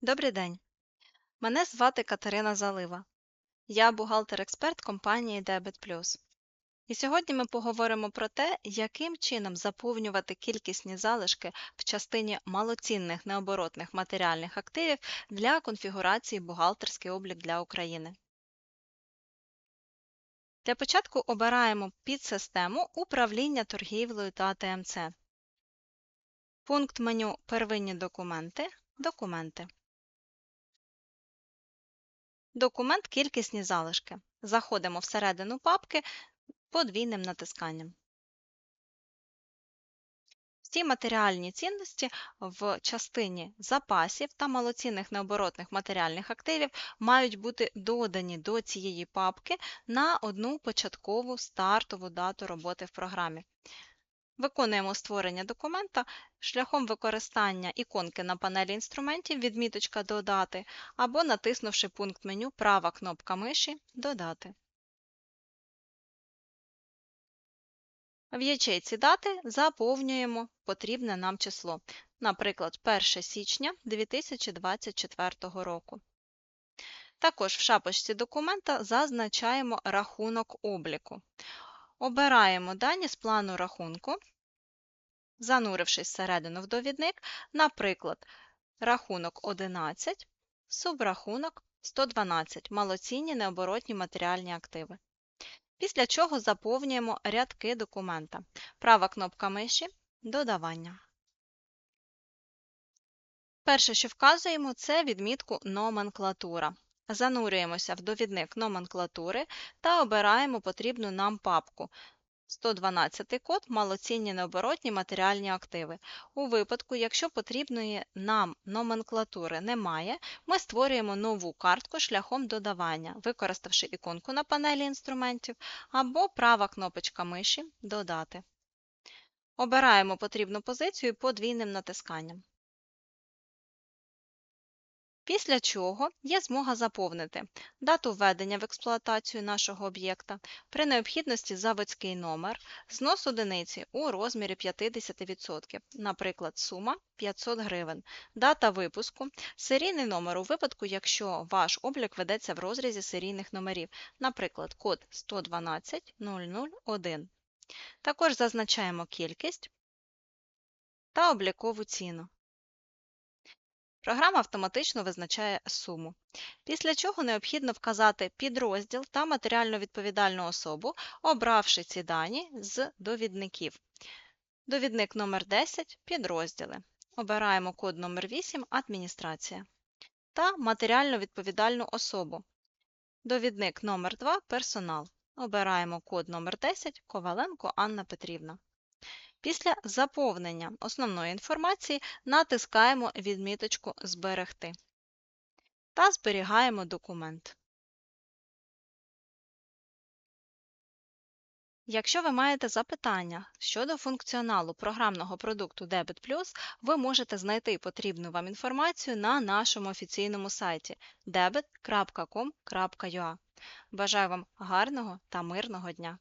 Добрий день. Мене звати Катерина Залива. Я бухгалтер-експерт компанії Debit. І сьогодні ми поговоримо про те, яким чином заповнювати кількісні залишки в частині малоцінних необоротних матеріальних активів для конфігурації бухгалтерський облік для України. Для початку обираємо підсистему управління торгівлею та ТМЦ. Пункт меню Первинні документи Документи. Документ Кількісні залишки. Заходимо всередину папки подвійним натисканням. Всі матеріальні цінності в частині запасів та малоцінних необоротних матеріальних активів мають бути додані до цієї папки на одну початкову стартову дату роботи в програмі. Виконуємо створення документа шляхом використання іконки на панелі інструментів відміточка Додати або натиснувши пункт меню права кнопка миші Додати. В ячейці дати заповнюємо потрібне нам число, наприклад, 1 січня 2024 року. Також в шапочці документа зазначаємо рахунок обліку. Обираємо дані з плану рахунку, занурившись всередину в довідник, наприклад, рахунок 11, субрахунок 112 малоцінні необоротні матеріальні активи. Після чого заповнюємо рядки документа. Права кнопка миші Додавання. Перше, що вказуємо, це відмітку Номенклатура. Занурюємося в довідник номенклатури та обираємо потрібну нам папку 112 код малоцінні необоротні матеріальні активи. У випадку, якщо потрібної нам номенклатури немає, ми створюємо нову картку шляхом додавання, використавши іконку на панелі інструментів або права кнопочка миші Додати. Обираємо потрібну позицію подвійним натисканням. Після чого є змога заповнити дату введення в експлуатацію нашого об'єкта, при необхідності заводський номер, знос одиниці у розмірі 50%, наприклад, сума 500 гривень, дата випуску, серійний номер у випадку, якщо ваш облік ведеться в розрізі серійних номерів, наприклад, код 112001. Також зазначаємо кількість та облікову ціну. Програма автоматично визначає суму. Після чого необхідно вказати підрозділ та матеріально відповідальну особу, обравши ці дані з довідників. Довідник номер 10 підрозділи. Обираємо код номер 8 Адміністрація. Та матеріально відповідальну особу. Довідник номер 2 Персонал. Обираємо код номер 10 Коваленко Анна Петрівна. Після заповнення основної інформації натискаємо відміточку Зберегти та зберігаємо документ. Якщо ви маєте запитання щодо функціоналу програмного продукту Debit ви можете знайти потрібну вам інформацію на нашому офіційному сайті debit.com.ua. Бажаю вам гарного та мирного дня!